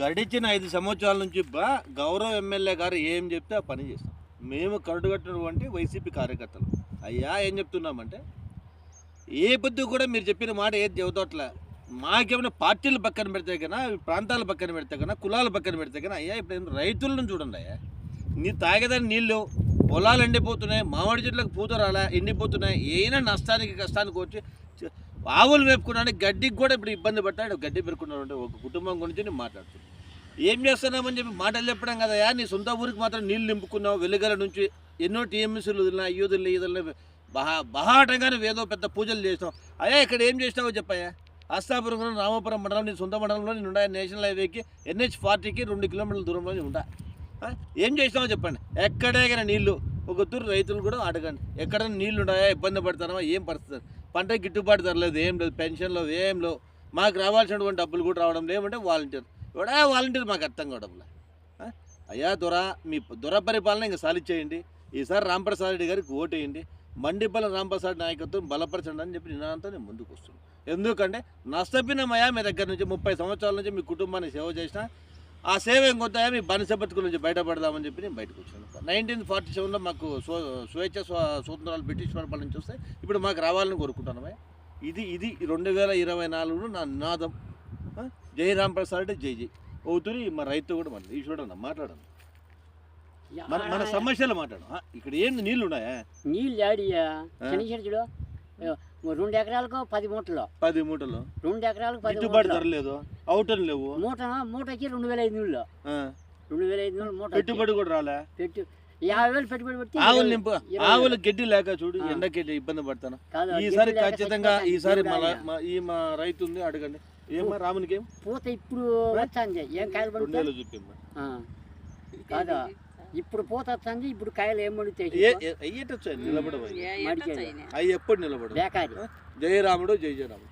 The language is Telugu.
గడిచిన ఐదు సంవత్సరాల నుంచి బా గౌరవ ఎమ్మెల్యే గారు ఏం చెప్తే ఆ పని చేస్తాం. మేము కట్టుకట్టినటువంటి వైసీపీ కార్యకర్తలు. అయ్యా ఏం చెప్తున్నామంటే ఏ బుద్ధి కూడా మీరు చెప్పిన మాట ఏది చెబుతోట్లే. మాకేమైనా పార్టీలు పక్కన పెడితే కన్నా ప్రాంతాల పక్కన పెడితే కన్నా కులాల పక్కన పెడితే కన్నా అయ్యా ఇప్పుడు రైతులను చూడండి అయ్యా. నీ తాగేదాని నీళ్ళు పొలాలు ఎండిపోతున్నాయి మామిడి చెట్లకు పూత రాలే ఎండిపోతున్నాయి. ఏమైనా నష్టానికి కష్టానికి వచ్చి ఆవులు వేపుకున్నాడు గడ్డికి కూడా ఇప్పుడు ఇబ్బంది పడ్డాడు. గడ్డి పెరుకున్నాడు అంటే ఒక కుటుంబం గురించి నేను మాట్లాడుతున్నాను. ఏం చేస్తున్నామని చెప్పి మాటలు చెప్పడం కదయా నీ సొంత ఊరికి మాత్రం నీళ్ళు నింపుకున్నావు. వెలుగల నుంచి ఎన్నో టీఎంసీలు వదిలినా అయ్యి వదిలినా ఇదిలినా బహా బహాటంగానే ఏదో పెద్ద పూజలు చేసినావు. అయ్యా ఇక్కడ ఏం చేసినావో చెప్పయ్యా. అస్తాపురం రామాపురం మండలం నీ సొంత మండలంలో నేను ఉండా నేషనల్ హైవేకి ఎన్హెచ్ ఫార్టీకి రెండు కిలోమీటర్ల దూరంలో ఉంటా ఏం చేసినావో చెప్పండి. ఎక్కడే కానీ నీళ్ళు ఒక తూరు రైతులు కూడా అడగండి. ఎక్కడ నీళ్ళు ఉన్నాయా ఇబ్బంది పడతారా ఏం పరిస్థితి? పంట గిట్టుబాటు ధరలేదు ఏం లేదు పెన్షన్లో ఏం లేవు మాకు రావాల్సినటువంటి డబ్బులు కూడా రావడం లేవంటే వాలంటీర్. ఎవడా వాలంటీర్ మాకు అర్థం కావడంలే అయ్యా దొర మీ దొర పరిపాలన ఇంకా సాలిచ్చేయండి ఈసారి రాంప్రసాద్ రెడ్డి గారికి ఓటేయండి మండిపల్లి రాంప్రసాద్ నాయకత్వం బలపరచండి అని చెప్పి నినాదంతో నేను ముందుకు వస్తున్నాను. ఎందుకంటే నష్టపోయినామయ్యా మీ దగ్గర నుంచి ముప్పై సంవత్సరాల నుంచి మీ కుటుంబాన్ని సేవ చేసిన ఆ సేవ ఇంకొంత మీ బానిస బతుకుల నుంచి బయటపడదామని చెప్పి నేను బయటకు వచ్చాను. నైన్టీన్ ఫార్టీ సెవెన్లో మాకు స్వ స్వేచ్ఛ స్వ స్వతంత్రాలు బ్రిటిష్ పరిపాలన నుంచి వస్తే ఇప్పుడు మాకు రావాలని కోరుకుంటున్నామయ్యా ఇది ఇది రెండు వేల ఇరవై నాలుగులో నా నినాదం? జై రామ్ ప్రసాద్ అంటే జై జై. అవుతుంది మా రైతు కూడా మన ఈ చూడన్న మాట్లాడండి. మన మన సమస్యలు మాట్లాడు. ఆ, ఇక్కడ ఏంది నీళ్ళు ఉన్నాయా? నీళ్ళు ఆడియా చూడు. ఏ, రెండు ఎకరాలకు పది మూటలు. పది మూటలు. రెండు ఎకరాలకు పది ధర లేదు. అవుటర్ లేవు. మూట మూటకి రెండు వేల ఐదు ఆ, రెండు వేల ఐదు మూట పెట్టుబడి కూడా రాలే. పెట్టు యాభై వేలు పెట్టుబడి పెట్టి ఆవులు నింపు ఆవులు గడ్డి లేక చూడు. ఎండ గడ్డి ఇబ్బంది పడతాను. ఈసారి ఖచ్చితంగా. ఈసారి మా ఈ మా రైతు ఉంది అడగండి. ఏమా రామునికి ఏం? పూత ఇప్పుడు వచ్చింది ఏం కాయలు పడుతుంది కాదా ఇప్పుడు పూత వచ్చింది ఇప్పుడు కాయలు ఏం పడుతాయి? అయ్యేటచ్చు నిలబడవు. అవి ఎప్పుడు నిలబడవు. జయరాముడు జయ జయరాముడు.